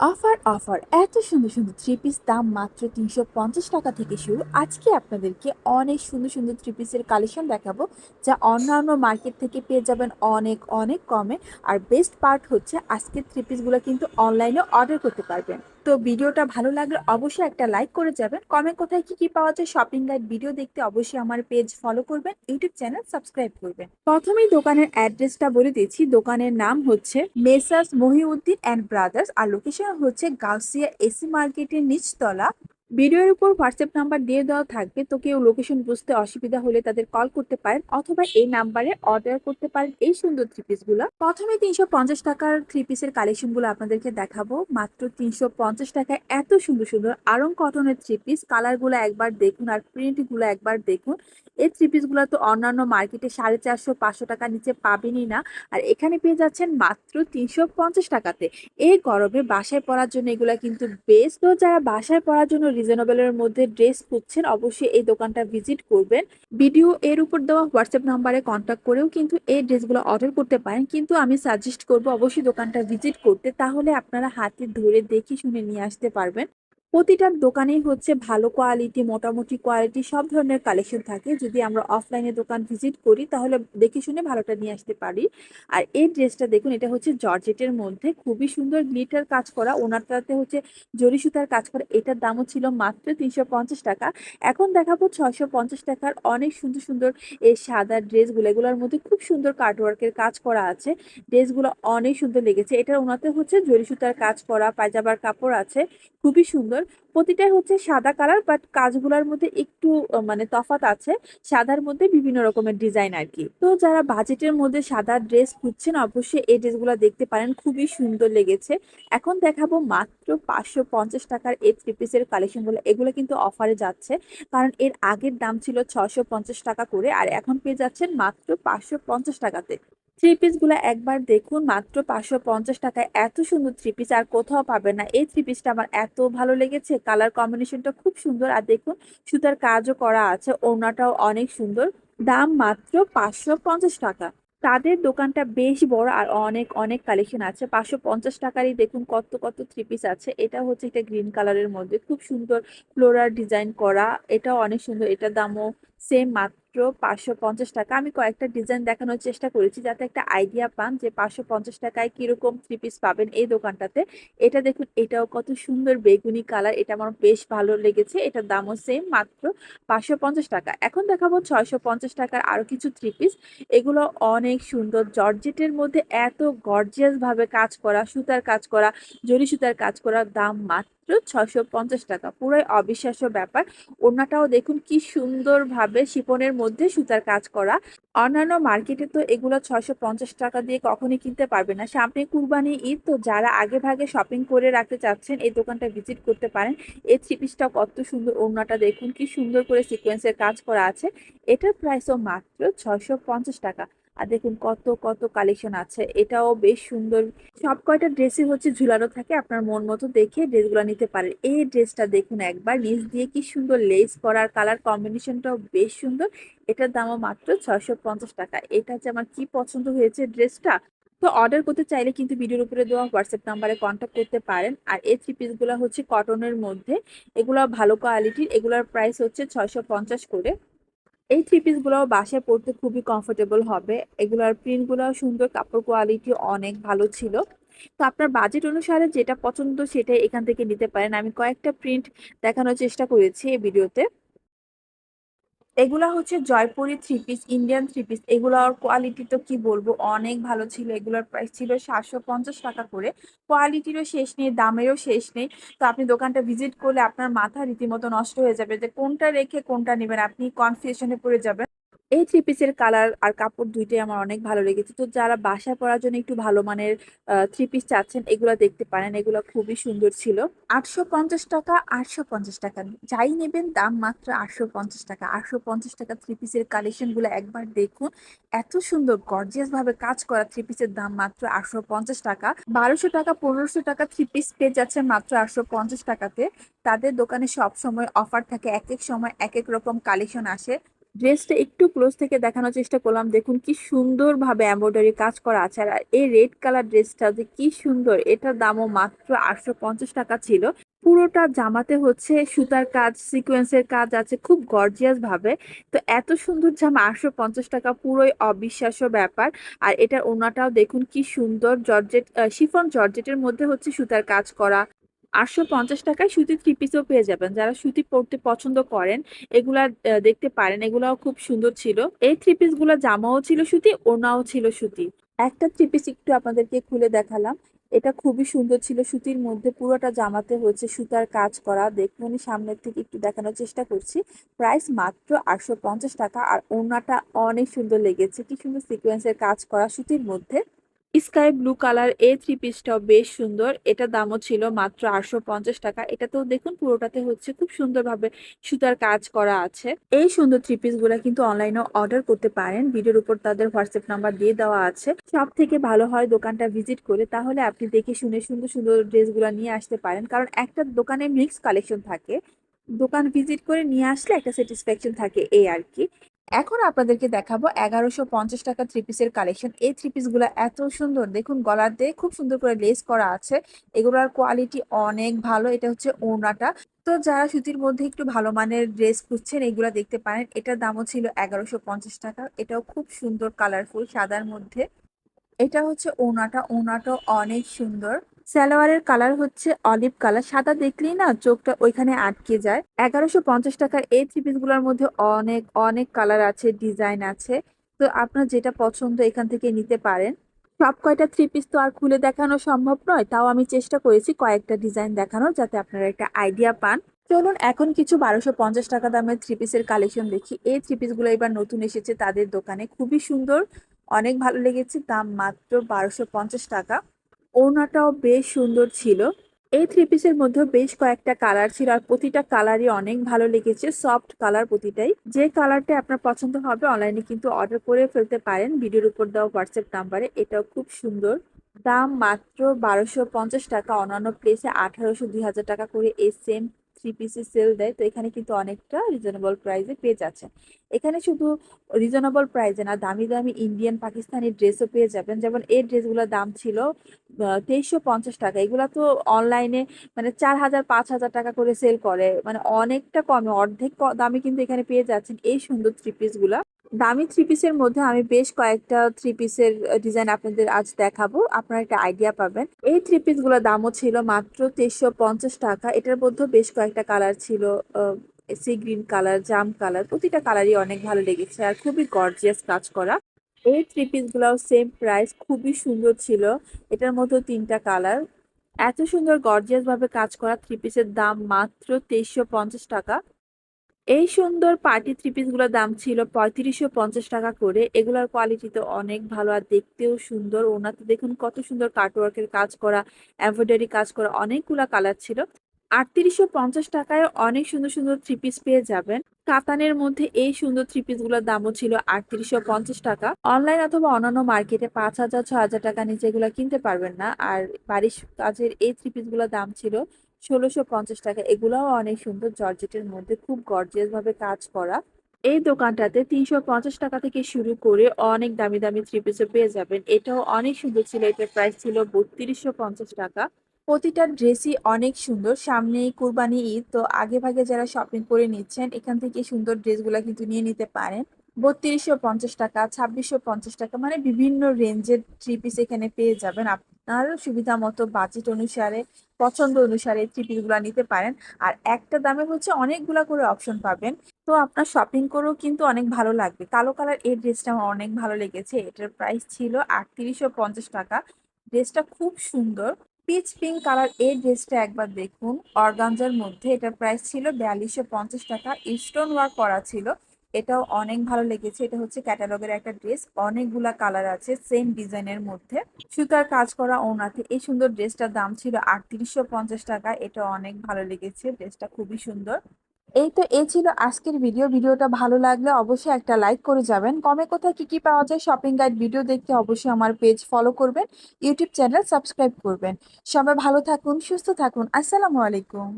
Offer offer. এত সুন্দর সুন্দর থ্রি পিস দাম মাত্র তিনশো পঞ্চাশ টাকা থেকে শুরু। আজকে আপনাদেরকে অনেক সুন্দর সুন্দর থ্রি পিসের কালেকশন দেখাবো, যা অন্যান্য মার্কেট থেকে পেয়ে যাবেন অনেক অনেক কমে। আর বেস্ট পার্ট হচ্ছে, আজকের থ্রি পিসগুলো কিন্তু অনলাইনে অর্ডার করতে পারবেন। তো ভিডিওটা ভালো লাগলে অবশ্যই একটা লাইক করে যাবেন। কমে কোথায় কি কি পাওয়া যায় শপিং গাইড ভিডিও দেখতে অবশ্যই আমার পেজ ফলো করবেন ইউটিউব চ্যানেল সাবস্ক্রাইব করবেন। প্রথমেই দোকানের অ্যাড্রেসটা বলে দিচ্ছি। দোকানের নাম হচ্ছে মেসার্স মহিউদ্দিন অ্যান্ড ব্রাদার্স আর লোকেশন হচ্ছে গাউসিয়া এসি মার্কেটের নিচতলা ভিডিওর উপর হোয়াটসঅ্যাপ নাম্বার দিয়ে দেওয়া থাকবে, তো কেউ লোকেশন বুঝতে অসুবিধা হলে তাদের কল করতে পারেন অথবা এই নাম্বারে অর্ডার করতে পারেন এই সুন্দর থ্রি পিসগুলো প্রথমে তিনশো পঞ্চাশ টাকার থ্রি পিসের কালেকশনগুলো আপনাদেরকে দেখাবো। মাত্র তিনশো পঞ্চাশ টাকায় এত সুন্দর সুন্দর আরং কটনের থ্রি পিস কালারগুলো একবার দেখুন আর প্রিন্টগুলো একবার দেখুন। এই থ্রি পিসগুলো তো অন্যান্য মার্কেটে সাড়ে চারশো পাঁচশো টাকার নিচে পাবেনই না। আর এখানে পেয়ে যাচ্ছেন মাত্র তিনশো পঞ্চাশ টাকাতে। এই গরমে বাসায় পড়ার জন্য এগুলা কিন্তু বেস্ট তো যারা বাসায় পড়ার জন্য রিজনেবলের মধ্যে ড্রেস খুঁজছেন, অবশ্যই এই দোকানটা ভিজিট করবেন। ভিডিও এর উপর দেওয়া হোয়াটসঅ্যাপ নাম্বারে কন্ট্যাক্ট করেও কিন্তু এই ড্রেসগুলো অর্ডার করতে পারেন। কিন্তু আমি সাজেস্ট করব অবশ্যই দোকানটা ভিজিট করতে, তাহলে আপনারা হাতে ধরে দেখে শুনে নিয়ে আসতে পারবেন। প্রতিটা দোকানেই হচ্ছে ভালো কোয়ালিটি মোটামুটি কোয়ালিটি সব ধরনের কালেকশন থাকে। যদি আমরা অফলাইনে দোকান ভিজিট করি, তাহলে দেখে শুনে ভালোটা নিয়ে আসতে পারি। আর এই ড্রেসটা দেখুন, এটা হচ্ছে জর্জেটের মধ্যে। খুবই সুন্দর গ্লিটার কাজ করা। ওনারটাতে হচ্ছে জরি সুতার কাজ করা। এটার দামও ছিল মাত্র তিনশো পঞ্চাশ টাকা। এখন দেখাবো ছয়শো পঞ্চাশ টাকার অনেক সুন্দর সুন্দর এই সাদা ড্রেসগুলো এগুলোর মধ্যে খুব সুন্দর কাটওয়ার্কের কাজ করা আছে। ড্রেসগুলো অনেক সুন্দর লেগেছে। এটা ওনাতে হচ্ছে জরি সুতার কাজ করা পায়জাবার কাপড় আছে। খুবই সুন্দর। প্রতিটাই হচ্ছে সাদা কালার বাট কাজগুলোর মধ্যে একটু মানে তফাৎ আছে। সাদার মধ্যে বিভিন্ন রকমের ডিজাইন আর কি তো যারা বাজেটের মধ্যে সাদা ড্রেস খুঁজছেন, অবশ্যই এই ড্রেসগুলো দেখতে পারেন। খুবই সুন্দর লেগেছে। এখন দেখাবো মাত্র পাঁচশো পঞ্চাশ টাকার এই থ্রি পিসের কালেকশনগুলো এগুলো কিন্তু অফারে যাচ্ছে। কারণ এর আগের দাম ছিল ছশো পঞ্চাশ টাকা করে, আর এখন পেয়ে যাচ্ছেন মাত্র পাঁচশো পঞ্চাশ টাকাতে। থ্রি পিসগুলো একবার দেখুন, মাত্র পাঁচশো পঞ্চাশ টাকায়। এত সুন্দর থ্রি পিস আর কোথাও পাবেন না। এই থ্রি পিসটা আমার এত ভালো লেগেছে। কালার কম্বিনেশনটা খুব সুন্দর। আর দেখুন, সুতার কাজও করা আছে। ওড়নাটাও অনেক সুন্দর। দাম মাত্র পাঁচশো পঞ্চাশ টাকা। তাদের দোকানটা বেশ বড়, আর অনেক অনেক কালেকশন আছে। পাঁচশো পঞ্চাশ টাকারই দেখুন কত কত থ্রি পিস আছে। এটা হচ্ছে একটা গ্রিন কালারের মধ্যে। খুব সুন্দর ফ্লোরার ডিজাইন করা। এটাও অনেক সুন্দর। এটার দামও সেম মাত্র পাঁচশো পঞ্চাশ টাকা। আমি কয়েকটা ডিজাইন দেখানোর চেষ্টা করেছি, যাতে একটা আইডিয়া পান যে পাঁচশো পঞ্চাশ টাকায় কীরকম থ্রি পিস পাবেন এই দোকানটাতে। এটা দেখুন, এটাও কত সুন্দর বেগুনি কালার এটা আমার বেশ ভালো লেগেছে, এটার দামও সেম মাত্র পাঁচশো পঞ্চাশ টাকা। এখন দেখাবো ছয়শো পঞ্চাশ টাকার আরও কিছু থ্রি পিস এগুলো অনেক সুন্দর, জর্জেটের মধ্যে এত গর্জিয়াস ভাবে কাজ করা, সুতার কাজ করা জরি সুতার কাজ করা দাম মাত্র ছয়শো পঞ্চাশ টাকা। পুরোই অবিশ্বাস্য ব্যাপার। ওড়নাটাও দেখুন কি সুন্দরভাবে শিপনের মধ্যে সুতার কাজ করা। অন্যান্য মার্কেটে তো এগুলো ছয়শো পঞ্চাশ টাকা দিয়ে কখনই কিনতে পারবে না। সামনে কুরবানি ঈদ, তো যারা আগে ভাগে শপিং করে রাখতে চাচ্ছেন, এই দোকানটা ভিজিট করতে পারেন। এই থ্রি পিসটা কত সুন্দর ওড়নাটা দেখুন, কি সুন্দর করে সিকোয়েন্সের কাজ করা আছে। এটার প্রাইসও মাত্র ছয়শো পঞ্চাশ টাকা। আর দেখুন কত কত কালেকশন আছে। এটাও বেশ সুন্দর। সব কয়টা ড্রেসই হচ্ছে ঝুলানো থাকে, আপনার মন মতো দেখে ড্রেসগুলো নিতে পারেন। এই ড্রেসটা দেখুন একবার, নিচ দিয়ে কি সুন্দর লেস করার কালার কম্বিনেশনটাও বেশ সুন্দর। এটার দামও মাত্র ছয়শো পঞ্চাশ টাকা। এটা যে আমার কি পছন্দ হয়েছে ড্রেসটা তো অর্ডার করতে চাইলে কিন্তু ভিডিওর উপরে দেওয়া হোয়াটসঅ্যাপ নাম্বারে কন্ট্যাক্ট করতে পারেন। আর এই থ্রি পিসগুলো হচ্ছে কটনের মধ্যে। এগুলো ভালো কোয়ালিটির এগুলোর প্রাইস হচ্ছে ছয়শো পঞ্চাশ করে। এই থ্রি পিসগুলো বাসায় পড়তে খুবই কমফোর্টেবল হবে। এগুলোর প্রিন্টগুলো সুন্দর, কাপড় কোয়ালিটি অনেক ভালো ছিল। তো আপনার বাজেট অনুসারে যেটা পছন্দ সেটাই এখান থেকে নিতে পারেন। আমি কয়েকটা প্রিন্ট দেখানোর চেষ্টা করেছি এই ভিডিওতে এগুলা হচ্ছে Jaipuri three piece Indian three piece এগুলোর কোয়ালিটি তো কি বলব? অনেক ভালো ছিল। এগুলোর প্রাইস ছিল সাতশো পঞ্চাশ টাকা করে। কোয়ালিটিরও শেষ নেই, দামেরও শেষ নেই। তো আপনি দোকানটা ভিজিট করলে আপনার মাথা রীতিমতো নষ্ট হয়ে যাবে যে কোনটা রেখে কোনটা নেবেন? আপনি কনফিউশনে পড়ে যাবেন। এই থ্রি পিসের কালার আর কাপড় দুইটাই আমার অনেক ভালো লেগেছে। তো যারা বাসায় পরার জন্য একটু ভালো মানের থ্রি পিস চাচ্ছেন, এগুলো দেখতে পারেন। এগুলো খুবই সুন্দর ছিল। আটশো পঞ্চাশ টাকা, আটশো পঞ্চাশ টাকা। যাই নেবেন, দাম মাত্র আটশো পঞ্চাশ টাকা। আটশো পঞ্চাশ টাকা থ্রি পিসের কালেকশনগুলো একবার দেখুন। এত সুন্দর গর্জিয়াস ভাবে কাজ করা থ্রি পিসের দাম মাত্র আটশো পঞ্চাশ টাকা। বারোশো টাকা, পনেরোশো টাকা থ্রি পিস পেয়ে যাচ্ছে মাত্র আটশো পঞ্চাশ টাকাতে। তাদের দোকানে সব সময় অফার থাকে, এক এক সময় এক এক রকম কালেকশন আসে। ড্রেসটা একটু ক্লোজ থেকে দেখানোর চেষ্টা করলাম। দেখুন কি সুন্দরভাবে এমব্রয়ডারি কাজ করা আছে। আর এই রেড কালার ড্রেসটা যে কি সুন্দর, এটার দামও মাত্র আটশো পঞ্চাশ টাকা ছিল। পুরোটা জামাতে হচ্ছে সুতার কাজ সিকোয়েন্সের কাজ আছে খুব গর্জিয়াস ভাবে। তো এত সুন্দর জামা আটশো পঞ্চাশ টাকা, পুরোই অবিশ্বাস্য ব্যাপার। আর এটার ওনাটাও দেখুন কি সুন্দর, জর্জেট শিফন জর্জেটের মধ্যে হচ্ছে সুতার কাজ করা। আটশো পঞ্চাশ টাকায় সুতি থ্রি পিসও পেয়ে যাবেন। যারা সুতি পরতে পছন্দ করেন, এগুলা দেখতে পারেন। এগুলাও খুব সুন্দর ছিল। এই থ্রি পিসগুলা জামাও ছিল সুতি ওনাও ছিল সুতি। একটা থ্রি পিস একটু আপনাদেরকে খুলে দেখালাম। এটা খুবই সুন্দর ছিল সুতির মধ্যে। পুরোটা জামাতে হয়েছে সুতার কাজ করা। দেখুন, আমি সামনের থেকে একটু দেখানোর চেষ্টা করছি। প্রাইস মাত্র আটশো পঞ্চাশ টাকা। আর ওড়নাটা অনেক সুন্দর লেগেছে। কি সুন্দর সিকোয়েন্সের কাজ করা সুতির মধ্যে। স্কাই ব্লু কালার এই থ্রি পিসটাও বেশ সুন্দর। এটা দামও ছিল মাত্র আটশো পঞ্চাশ টাকা। এটাতেও দেখুন পুরোটাতে হচ্ছে খুব সুন্দরভাবে সুতার কাজ করা আছে। এই সুন্দর থ্রি পিসগুলা কিন্তু অনলাইনে অর্ডার করতে পারেন। ভিডিওর উপর তাদের হোয়াটসঅ্যাপ নাম্বার দিয়ে দেওয়া আছে। সব থেকে ভালো হয় দোকানটা ভিজিট করে তাহলে আপনি দেখে শুনে সুন্দর সুন্দর ড্রেসগুলো নিয়ে আসতে পারেন। কারণ একটা দোকানে মিক্স কালেকশন থাকে। দোকান ভিজিট করে নিয়ে আসলে একটা স্যাটিসফ্যাকশন থাকে এই আর কি। এখন আপনাদেরকে দেখাবো এগারোশো পঞ্চাশ টাকা থ্রি পিসের কালেকশন এই থ্রি পিসগুলো এত সুন্দর। দেখুন, গলার দিয়ে খুব সুন্দর করে লেস করা আছে। এগুলোর কোয়ালিটি অনেক ভালো। এটা হচ্ছে ওড়নাটা। তো যারা সুতির মধ্যে একটু ভালো মানের ড্রেস খুঁজছেন, এগুলো দেখতে পারেন। এটার দামও ছিল এগারোশো পঞ্চাশ টাকা। এটাও খুব সুন্দর কালারফুল সাদার মধ্যে। এটা হচ্ছে ওনাটা ওনাটাও অনেক সুন্দর। সালোয়ারের কালার হচ্ছে অলিভ কালার। সাদা দেখলেই না চোখটা ওইখানে আটকে যায়। এগারোশো পঞ্চাশ টাকার এই থ্রি পিসগুলোর মধ্যে অনেক অনেক কালার আছে, ডিজাইন আছে। তো আপনার যেটা পছন্দ এখান থেকে নিতে পারেন। সব কয়টা থ্রি পিস তো আর খুলে দেখানো সম্ভব নয়, তাও আমি চেষ্টা করেছি কয়েকটা ডিজাইন দেখানোর যাতে আপনারা একটা আইডিয়া পান। চলুন এখন কিছু বারোশো পঞ্চাশ টাকা দামের থ্রি পিসের কালেকশন দেখি। এই থ্রি পিসগুলো এবার নতুন এসেছে তাদের দোকানে। খুবই সুন্দর, অনেক ভালো লেগেছে, দাম মাত্র বারোশো পঞ্চাশ টাকা। ওড়নাটাও বেশ সুন্দর ছিল। এই থ্রি পিসের মধ্যে বেশ কয়েকটা কালার ছিল আর প্রতিটা কালারই অনেক ভালো লেগেছে সফট কালার প্রতিটাই। যে কালারটা আপনার পছন্দ হবে অনলাইনে কিন্তু অর্ডার করে ফেলতে পারেন। ভিডিওর উপর দেওয়া হোয়াটসঅ্যাপ নাম্বারে এটাও খুব সুন্দর। দাম মাত্র বারোশো পঞ্চাশ টাকা, অন্যান্য প্লেসে আঠারোশো, দুই হাজার টাকা করে এই সেম থ্রি পিসে সেল দেয়। তো এখানে কিন্তু অনেকটা রিজনেবল প্রাইসে পেয়ে যাচ্ছেন। এখানে শুধু রিজনেবল প্রাইসে না, দামি দামি ইন্ডিয়ান পাকিস্তানি ড্রেসও পেয়ে যাবেন। যেমন এই ড্রেসগুলোর দাম ছিল তেইশশো পঞ্চাশ টাকা। এগুলা তো অনলাইনে মানে চার হাজার, পাঁচ হাজার টাকা করে সেল করে। মানে অনেকটা কমে। অর্ধেক দামে কিন্তু এখানে পেয়ে যাচ্ছেন এই সুন্দর থ্রি পিসগুলা দামি থ্রি পিসের মধ্যে আমি বেশ কয়েকটা থ্রি পিসের ডিজাইন আপনাদের আজ দেখাবো। আপনারা একটা আইডিয়া পাবেন। এই থ্রি পিসগুলোর দামও ছিল মাত্র তেইশশো পঞ্চাশ টাকা। এটার মধ্যে বেশ কয়েকটা কালার ছিল সি গ্রিন কালার জাম কালার প্রতিটা কালারই অনেক ভালো লেগেছে আর খুবই গর্জিয়াস কাজ করা। এই থ্রি পিসগুলোও সেম প্রাইস খুবই সুন্দর ছিল। এটার মধ্যে তিনটা কালার এত সুন্দর গর্জিয়াস ভাবে কাজ করা থ্রি পিসের দাম মাত্র তেইশশো পঞ্চাশ টাকা। এই সুন্দর পার্টি থ্রি পিসগুলোর দাম ছিল পঁয়ত্রিশশো পঞ্চাশ টাকা করে। এগুলোর কোয়ালিটি তো অনেক ভালো আর দেখতেও সুন্দর। ওনাতে দেখুন কত সুন্দর কাটওয়ার্কের কাজ করা এমব্রয়ডারি কাজ করা, অনেকগুলা কালার ছিল। আটত্রিশশো পঞ্চাশ টাকায় অনেক সুন্দর সুন্দর থ্রি পিস পেয়ে যাবেন। কাতানের মধ্যে এই সুন্দর থ্রি পিসগুলোর দামও ছিল আটত্রিশশো পঞ্চাশ টাকা। অনলাইন অথবা অন্যান্য মার্কেটে পাঁচ হাজার ছ হাজার টাকা নিচে এগুলো কিনতে পারবেন না। আর বাড়ির কাজের এই থ্রি পিসগুলোর দাম ছিল ষোলোশো পঞ্চাশ টাকা। এগুলোও অনেক সুন্দর জর্জেটের মধ্যে খুব গর্জিয়াস ভাবে কাজ করা। এই দোকানটাতে তিনশো পঞ্চাশ টাকা থেকে শুরু করে অনেক দামি দামি থ্রি পিসও পেয়ে যাবেন। এটাও অনেক সুন্দর ছিল, এটার প্রাইস ছিল বত্রিশশো পঞ্চাশ টাকা। প্রতিটা ড্রেসই অনেক সুন্দর। সামনেই কুরবানি ঈদ, তো আগে ভাগে যারা শপিং করে নিচ্ছেন, এখান থেকে সুন্দর ড্রেসগুলো কিন্তু নিয়ে নিতে পারেন। বত্রিশশো পঞ্চাশ টাকা, ছাব্বিশশো পঞ্চাশ টাকা মানে বিভিন্ন রেঞ্জের থ্রি পিস এখানে পেয়ে যাবেন। আপনার সুবিধা মতো বাজেট অনুসারে, পছন্দ অনুসারে থ্রি পিসগুলো নিতে পারেন। আর একটা দামে হচ্ছে অনেকগুলা করে অপশন পাবেন। তো আপনার শপিং করেও কিন্তু অনেক ভালো লাগবে। কালো কালার এই ড্রেসটা আমার অনেক ভালো লেগেছে। এটার প্রাইস ছিল আটত্রিশশো পঞ্চাশ টাকা। ড্রেসটা খুব সুন্দর। পিচ পিঙ্ক কালার এই ড্রেসটা একবার দেখুন। অর্গানজার মধ্যে এটা প্রাইস ছিল বিয়াল্লিশশো পঞ্চাশ টাকা। স্টোন ওয়ার্ক করা ছিল। এটাও অনেক ভালো লেগেছে। এটা হচ্ছে ক্যাটালগের একটা ড্রেস। অনেকগুলা কালার আছে সেম ডিজাইনের মধ্যে। সুতার কাজ করা ওনাতে এই সুন্দর ড্রেসটার দাম ছিল আটত্রিশশো পঞ্চাশ টাকা। এটা অনেক ভালো লেগেছে। ড্রেসটা খুবই সুন্দর। এই তো, এই ছিল আজকের ভিডিও ভিডিওটা ভালো লাগলে অবশ্যই একটা লাইক করে যাবেন। কমে কোথায় কি কি পাওয়া যায় শপিং গাইড ভিডিও দেখতে অবশ্যই আমার পেজ ফলো করবেন। ইউটিউব চ্যানেল সাবস্ক্রাইব করবেন। সবাই ভালো থাকুন, সুস্থ থাকুন। আসসালামু আলাইকুম।